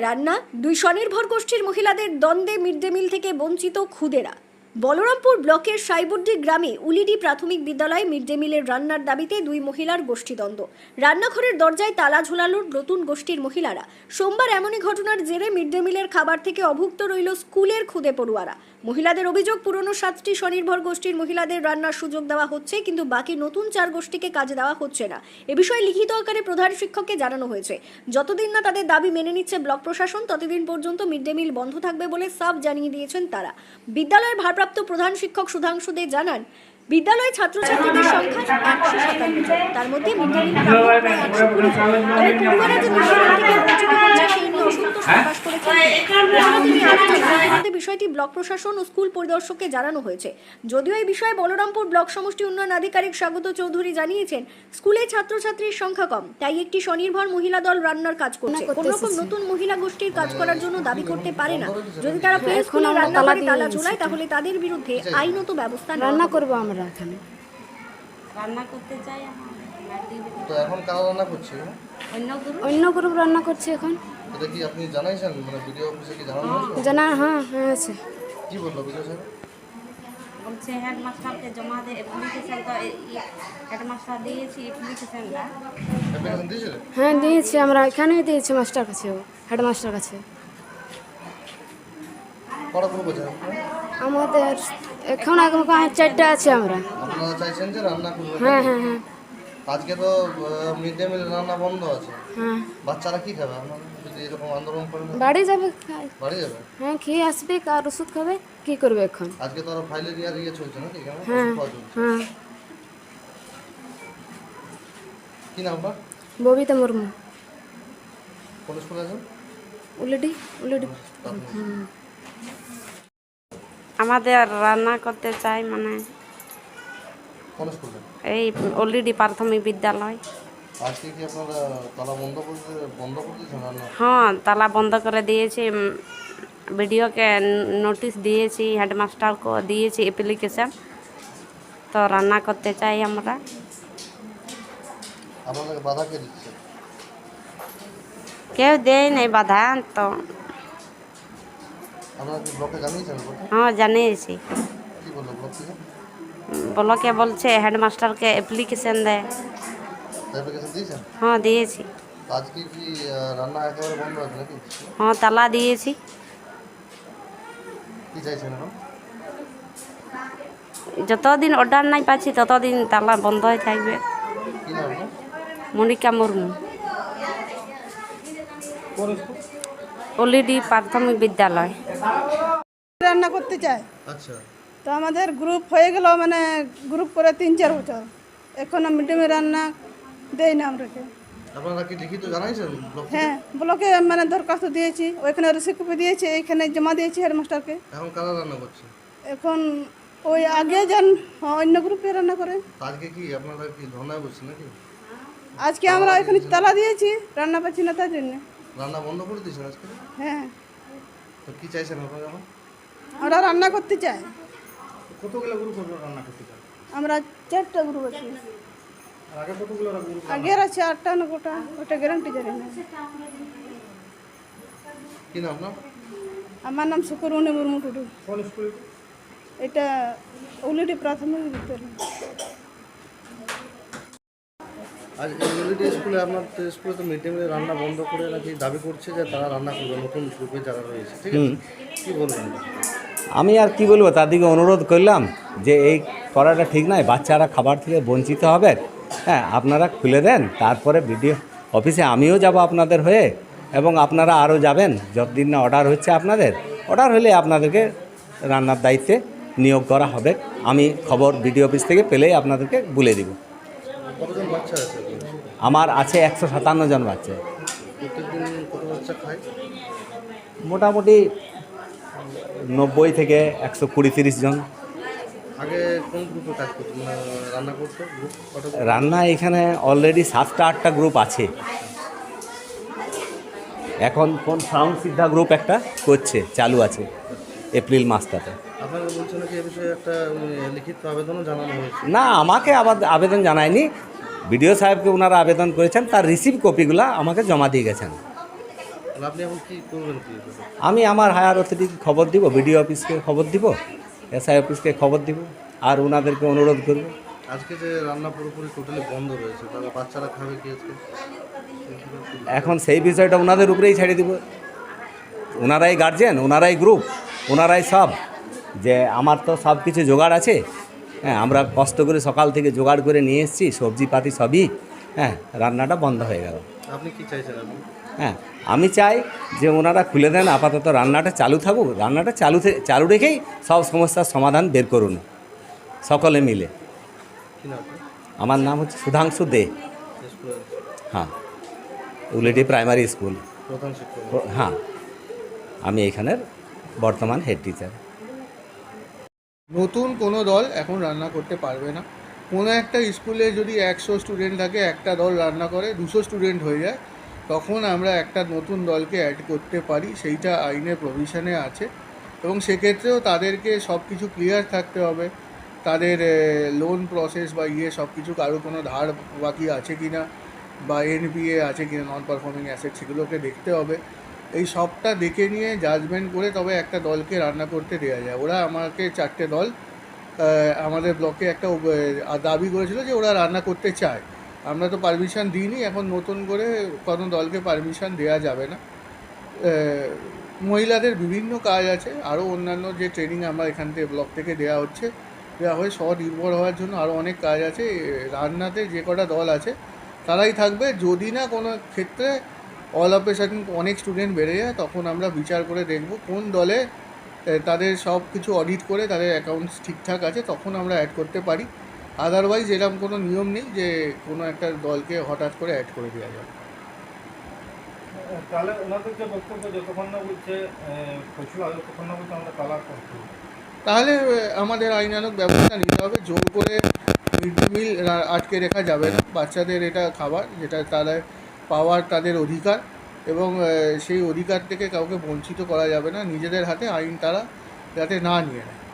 রান্না? দুই স্বনির্ভর গোষ্ঠীর মহিলাদের দ্বন্দ্বে মিড ডে মিল থেকে বঞ্চিত খুদেরা। বলরামপুর ব্লকের সাইবুড্ডি গ্রামে উলিডি প্রাথমিক বিদ্যালয়ে মিড ডে মিলের রান্নার দাবিতে দুই মহিলার গোষ্ঠীদ্বন্দ্ব। রান্নাঘরের দরজায় তালা ঝোলালোর নতুন গোষ্ঠীর মহিলারা। সোমবার এমনই ঘটনার জেরে মিড ডে মিলের খাবার থেকে অভুক্ত রইল স্কুলের খুদে পড়ুয়ারা। মহিলাদের অভিযোগ, পুরনো সাতটি স্বনির্ভর গোষ্ঠীর মহিলাদের রান্নার সুযোগ দেওয়া হচ্ছে, কিন্তু বাকি নতুন চার গোষ্ঠীকে কাজে দেওয়া হচ্ছে না। এ বিষয়ে লিখিত আকারে প্রধান শিক্ষককে জানানো হয়েছে। যতদিন না তাদের দাবি মেনে নিচ্ছে ব্লক প্রশাসন, ততদিন পর্যন্ত মিড ডে মিল বন্ধ থাকবে বলে সাফ জানিয়ে দিয়েছেন তারা। বিদ্যালয়ের ভারপ্রাপ্ত প্রধান শিক্ষক সুধাংশু দে জানান বিদ্যালয়ে ছাত্রছাত্রীদের সংখ্যা একশো শতাংশ তার মধ্যে মিড প্রকাশ করেছেন ইতিমধ্যে বিষয়টি ব্লক প্রশাসন ও স্কুল পরিদর্শককে জানানো হয়েছে। যদিও এই বিষয়ে বলরামপুর ব্লক সমষ্টি উন্নয়ন আধিকারিক স্বাগত চৌধুরী জানিয়েছেন স্কুলে ছাত্রছাত্রীর সংখ্যা কম তাই একটি স্বনির্ভর মহিলা দল রান্নার কাজ করছে। করতে কোন রকম নতুন মহিলা গোষ্ঠীর কাজ করার জন্য দাবি করতে পারে না। যদি তারা প্লে স্কুলে আমরা রান্না তালা করে তালা দিয়েছি। ঝোলায় তাহলে তাদের বিরুদ্ধে আইনত ব্যবস্থা রান্না। করব আমরা এখানে। রান্না করতে চাই আমার। তো এখন কারা রান্না করছে? অন্য গ্রুপ রান্না করছে এখন। এটা কি আপনি জানাইছেন? মানে ভিডিও অফিসে কি জানানো হয়েছে? জানা হ্যাঁ হ্যাঁ আছে। কি বলল ভিডিও সাহেব বলছে হেডমাস্টারকে জমা দে অ্যাপ্লিকেশন তো হেডমাস্টার দিয়েছি অ্যাপ্লিকেশনটা হ্যাঁ দিয়েছি আমরা এখানেই দিয়েছি মাস্টার কাছেও হেডমাস্টার কাছে। আমাদের এখন এখন চারটা আছে আমরা। আপনারা চাইছেন যে রান্না করবেন হ্যাঁ হ্যাঁ হ্যাঁ। আজকে তো মিড ডে মিল রান্না বন্ধ আছে। হ্যাঁ। বাচ্চারা কি খাবে? আপনারা যদি এরকম আন্দোলন করেন বাড়ি যাবে খাই। বাড়ি যাবে? হ্যাঁ খেয়ে আসবে আর ওষুধ খাবে কি করবে এখন? আজকে তো আরও ফাইলেরিয়ার ইয়ে চলছে নাকি এখানে? হ্যাঁ হ্যাঁ। কি নাম ববিতা মুর্মু। কোন স্কুলে আছেন? উলেডি উলেডি। আমাদের রান্না করতে চাই মানে কোন স্কুলে এই অলরেডি প্রাথমিক বিদ্যালয়। আজকে কি আপনারা তালা বন্ধ করতে বন্ধ করে হ্যাঁ তালা বন্ধ করে দিয়েছি ভিডিওকে নোটিশ দিয়েছি হেডমাস্টারকে দিয়েছি অ্যাপ্লিকেশন তো রান্না করতে চাই আমরা। আপনাদেরকে বাধা কে দিচ্ছে? কেউ দেয় নেই বাধা তো আপনারা কি ব্লকে জানিয়েছেন হ্যাঁ জানিয়েছি। কি বলল ব্লক থেকে? ব্লকে বলছে হেডমাস্টারকে অ্যাপ্লিকেশন দেয়। হ্যাঁ দিয়েছি। আজকে কি আহ, রান্না একেবারে বন্ধ আছে নাকি? হ্যাঁ তালা দিয়েছি। কি চাইছেন এখন? যতদিন অর্ডার নাই পাচ্ছি ততদিন তালা বন্ধ হয়ে থাকবে? মনিকা মুর্মু। অলরেডি প্রাথমিক বিদ্যালয়। রান্না করতে চায়। আচ্ছা। তো আমাদের গ্রুপ হয়ে গেল মানে গ্রুপ করে তিন চার বছর। এখনও মিড ডে মিল রান্না দেয় না আমরাকে। আপনারা কি লিখিত জানাইছেন হ্যাঁ ব্লকে মানে দরখাস্ত দিয়েছি ওইখানে দিয়েছি এইখানে জমা দিয়েছি হেডমাস্টারকে। এখন কারা রান্না করছে? এখন ওই আগে যান অন্য গ্রুপে রান্না করে। আজকে কি আপনারা কি ধর্নায় বসছেন নাকি? আজকে আমরা এখানে তালা দিয়েছি রান্না পাচ্ছি না তার জন্য। রান্না বন্ধ করে দিয়েছেন আজকে? হ্যাঁ। তো কি চাইছেন আপনারা আমরা রান্না করতে চাই। কতগুলো গ্রুপ রান্না করতে চান? আমরা চারটা গ্রুপ আছি। আগে কতগুলো গ্রুপ আগের আছে আটটা না গোটা ওটা গ্যারান্টি জানি না। কি নাম আপনার আমার নাম শুকুরমণি মুর্মু টুডু কোন স্কুলে? এটা অলরেডি প্রাথমিক বিদ্যালয়। আজ ইউনিটি স্কুলে আপনার তো স্কুলে তো মিড ডে মিলে রান্না বন্ধ করে নাকি দাবি করছে যে তারা রান্না করবে নতুন গ্রুপে যারা রয়েছে ঠিক আছে? কি বলবেন? আমি আর কি বলব তাদেরকে অনুরোধ করলাম যে এই করাটা ঠিক নয় বাচ্চারা খাবার থেকে বঞ্চিত হবে। হ্যাঁ আপনারা খুলে দেন তারপরে ভিডিও অফিসে আমিও যাব আপনাদের হয়ে এবং আপনারা আরও যাবেন যতদিন না অর্ডার হচ্ছে আপনাদের। অর্ডার হলে আপনাদেরকে রান্নার দায়িত্বে নিয়োগ করা হবে। আমি খবর বিডিও অফিস থেকে পেলেই আপনাদেরকে বলে দিব? আমার আছে একশো সাতান্ন জন বাচ্চা। মোটামুটি নব্বই থেকে একশো কুড়ি তিরিশ জন। আগে কোন গ্রুপে কাজ করতো মানে রান্না করতো রান্না এখানে অলরেডি সাতটা আটটা গ্রুপ আছে। এখন কোন সাউন্ড সিদ্ধা গ্রুপ একটা করছে চালু আছে এপ্রিল মাসটাতে। হয়েছে? না আমাকে আবার আবেদন জানায়নি। বিডিও সাহেবকে ওনারা আবেদন করেছেন তার রিসিভ কপিগুলো আমাকে জমা দিয়ে গেছেন। আমি আমার হায়ার অথরিটিকে খবর দিব বিডিও অফিসকে খবর দিব এসআই অফিসকে খবর দিব আর ওনাদেরকে অনুরোধ করব। আজকে যে রান্না পুরোপুরি টোটালি বন্ধ রয়েছে তাহলে বাচ্চারা খাবে কি আজকে? এখন সেই বিষয়টা ওনাদের উপরেই ছেড়ে দিব। ওনারাই গার্জেন ওনারাই গ্রুপ ওনারাই সব যে আমার তো সব কিছু জোগাড় আছে। হ্যাঁ আমরা কষ্ট করে সকাল থেকে জোগাড় করে নিয়ে এসেছি সবজি পাতি সবই হ্যাঁ রান্নাটা বন্ধ হয়ে গেল। আপনি কি চাইছেন আপনি? হ্যাঁ আমি চাই যে ওনারা খুলে দেন আপাতত রান্নাটা চালু থাকুক। রান্নাটা চালু চালু রেখেই সব সমস্যার সমাধান বের করুন সকলে মিলে। আমার নাম হচ্ছে সুধাংশু দে। হ্যাঁ উলেটি প্রাইমারি স্কুল। হ্যাঁ আমি এখানের বর্তমান হেড টিচার। নতুন কোনো দল এখন রান্না করতে পারবে না। কোনো একটা স্কুলে যদি একশো স্টুডেন্ট থাকে, একটা দল রান্না করে, দুশো স্টুডেন্ট হয়ে যায়, তখন আমরা একটা নতুন দলকে অ্যাড করতে পারি, সেইটা আইনের প্রভিশনে আছে। এবং সেক্ষেত্রেও তাদেরকে সব কিছু ক্লিয়ার থাকতে হবে। তাদের লোন প্রসেস বা ইয়ে সব কিছু কারও কোনো ধার বাকি আছে কি না বা এনপিএ আছে কি না নন পারফর্মিং অ্যাসেট সেগুলোকে দেখতে হবে। এই সবটা দেখে নিয়ে জাজমেন্ট করে তবে একটা দলকে রান্না করতে দেওয়া যায়। ওরা আমাকে চারটে দল আমাদের ব্লকে একটা দাবি করেছিল যে ওরা রান্না করতে চায়। আমরা তো পারমিশন দিইনি, এখন নতুন করে কোনো দলকে পারমিশন দেওয়া যাবে না। মহিলাদের বিভিন্ন কাজ আছে, আরও অন্যান্য যে ট্রেনিং আমরা এখান থেকে ব্লক থেকে দেওয়া হচ্ছে দেওয়া হয়ে স্বনির্ভর হওয়ার জন্য আরও অনেক কাজ আছে। রান্নাতে যে কটা দল আছে, তারাই থাকবে। যদি না কোনো ক্ষেত্রে অল অফ অনেক স্টুডেন্ট বেড়ে যায়, তখন আমরা বিচার করে দেখব কোন দলে তাদের সব কিছু অডিট করে তাদের অ্যাকাউন্টস ঠিকঠাক আছে তখন আমরা অ্যাড করতে পারি। আদারওয়াইজ এরকম কোনো নিয়ম নেই যে কোনো একটা দলকে হঠাৎ করে অ্যাড করে দেওয়া যাবে। তাহলে ওনাদের যে বক্তব্য যতক্ষণ না বলছে পশু আগে ততক্ষণ না বলছে আমরা তালাক করতে তাহলে আমাদের আইনানুক ব্যবস্থা নিতে হবে। জোর করে মিড ডে মিল আটকে রেখা যাবে না। বাচ্চাদের এটা খাবার যেটা তাদের পাওয়ার তাদের অধিকার। এবং সেই অধিকার থেকে কাউকে বঞ্চিত করা যাবে না। নিজেদের হাতে আইন তারা যাতে না নিয়ে নেয়।